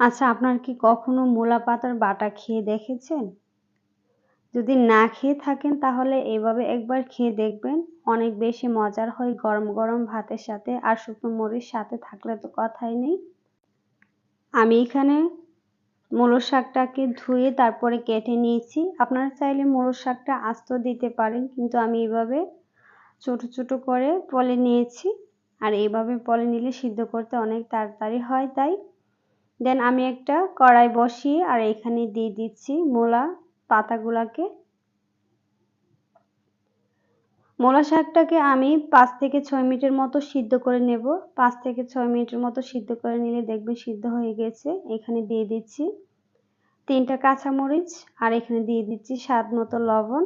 আচ্ছা আপনার কি কখনো মূলা পাতার বাটা খেয়ে দেখেছেন? যদি না খেয়ে থাকেন, তাহলে এভাবে একবার খেয়ে দেখবেন। অনেক বেশি মজার হয় গরম গরম ভাতের সাথে আর শুকনো মরিচ সাথে থাকলে তো কথাই নেই। আমি এখানে মূলো শাকটাকে ধুয়ে তারপরে কেটে নিয়েছি। আপনারা চাইলে মূলো শাকটা আস্ত দিতে পারেন, কিন্তু আমি এভাবে ছোট ছোট করে পলে নিয়েছি। আর এভাবে পলে নিলে সিদ্ধ করতে অনেক তাড়াতাড়ি হয়, তাই দেন আমি একটা কড়াই বসিয়ে আর এখানে দিয়ে দিচ্ছি মূলা পাতাগুলাকে। মূলা শাকটাকে আমি পাঁচ থেকে ছয় মিনিটের মতো সিদ্ধ করে নেব। পাঁচ থেকে ছয় মিনিটের মতো সিদ্ধ করে নিলে দেখবে সিদ্ধ হয়ে গেছে। এখানে দিয়ে দিচ্ছি তিনটা কাঁচামরিচ আর এখানে দিয়ে দিচ্ছি স্বাদ মতো লবণ।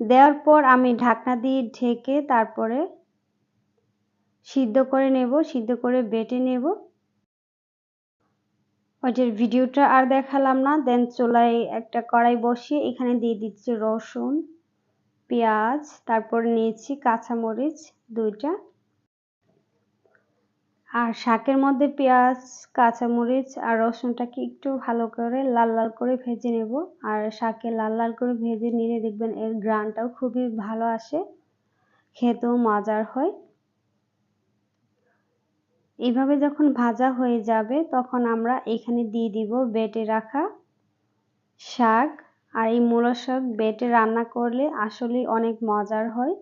দেওয়ার পর আমি ঢাকনা দিয়ে ঢেকে তারপরে সিদ্ধ করে নেব, সিদ্ধ করে বেটে নেব। ওইটার ভিডিওটা আর দেখালাম না দেন চুলায় একটা কড়াই বসিয়ে এখানে দিয়ে দিচ্ছি রসুন, পেঁয়াজ, তারপর নিয়েছি কাঁচামরিচ দুইটা। আর শাকের মধ্যে পেঁয়াজ, কাঁচামরিচ আর রসুনটাকে একটু ভালো করে লাল লাল করে ভেজে নেব। আর শাকে লাল লাল করে ভেজে নিলে দেখবেন এর গ্রানটাও খুবই ভালো আসে, খেতেও মজার হয়। এইভাবে যখন ভাজা হয়ে যাবে, তখন আমরা এখানে দিয়ে দিব বেটে রাখা শাক। আর এই মূলো শাক বেটে রান্না করলে আসলে অনেক মজার হয়।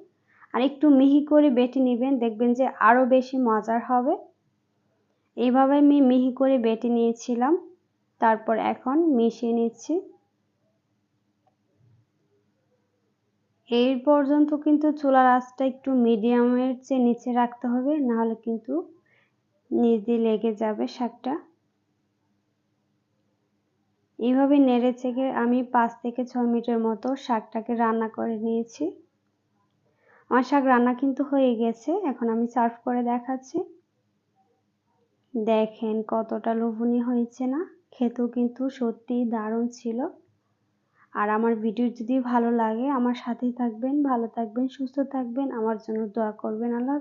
আর একটু মিহি করে বেটে নেবেন, দেখবেন যে আরও বেশি মজার হবে। এইভাবে আমি মিহি করে বেটে নিয়েছিলাম। তারপর এখন মিশিয়ে নিচ্ছি। এই পর্যন্ত কিন্তু চুলার আঁচটা একটু মিডিয়ামের চেয়ে নিচে রাখতে হবে, নাহলে কিন্তু নিচ দিয়ে লেগে যাবে শাকটা। এইভাবে নেড়ে চেকে আমি পাঁচ থেকে ছয় মিনিটের মতো শাকটাকে রান্না করে নিয়েছি। আমার শাক রান্না কিন্তু হয়ে গেছে, এখন আমি সার্ভ করে দেখাচ্ছি। দেখেন কতটা লোভনীয় হয়েছে না? খেতেও কিন্তু সত্যি দারুণ ছিল। আর আমার ভিডিও যদি ভালো লাগে, আমার সাথেই থাকবেন, ভালো থাকবেন, সুস্থ থাকবেন, আমার জন্য দোয়া করবেন। আল্লাহ